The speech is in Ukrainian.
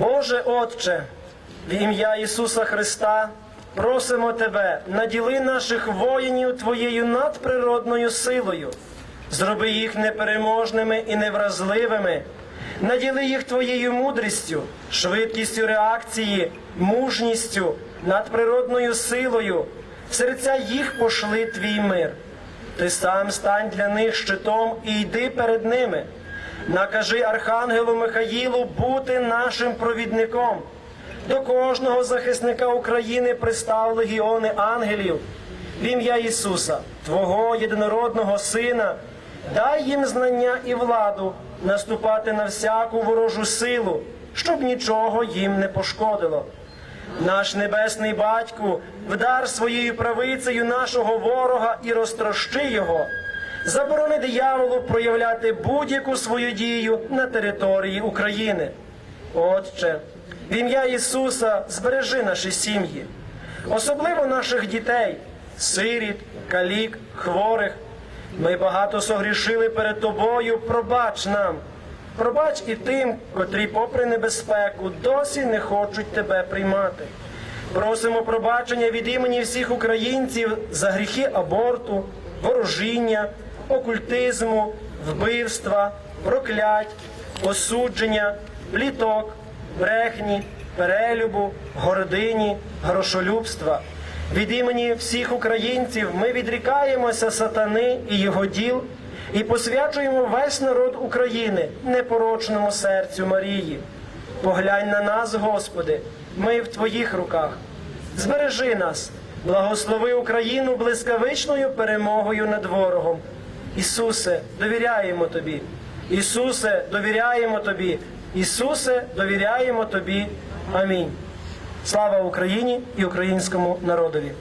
Боже Отче, в ім'я Ісуса Христа просимо Тебе, наділи наших воїнів Твоєю надприродною силою, зроби їх непереможними і невразливими, наділи їх Твоєю мудрістю, швидкістю реакції, мужністю, надприродною силою. В серця їх пошли Твій мир. Ти сам стань для них щитом і йди перед ними. Накажи Архангелу Михаїлу бути нашим провідником. До кожного захисника України пристав легіони ангелів. В ім'я Ісуса, Твого єдинородного Сина, дай їм знання і владу наступати на всяку ворожу силу, щоб нічого їм не пошкодило. Наш небесний батьку, вдар своєю правицею нашого ворога і розтрощи його. Заборони дияволу проявляти будь-яку свою дію на території України. Отче, в ім'я Ісуса збережи наші сім'ї, особливо наших дітей, сиріт, калік, хворих. Ми багато согрішили перед Тобою, пробач нам. Пробач і тим, котрі, попри небезпеку, досі не хочуть тебе приймати. Просимо пробачення від імені всіх українців за гріхи аборту, ворожіння, окультизму, вбивства, проклять, осудження, пліток, брехні, перелюбу, гордині, грошолюбства. Від імені всіх українців ми відрікаємося сатани і його діл і посвячуємо весь народ України непорочному серцю Марії. Поглянь на нас, Господи, ми в Твоїх руках. Збережи нас, благослови Україну блискавичною перемогою над ворогом. Ісусе, довіряємо Тобі. Ісусе, довіряємо Тобі. Ісусе, довіряємо Тобі. Амінь. Слава Україні і українському народові.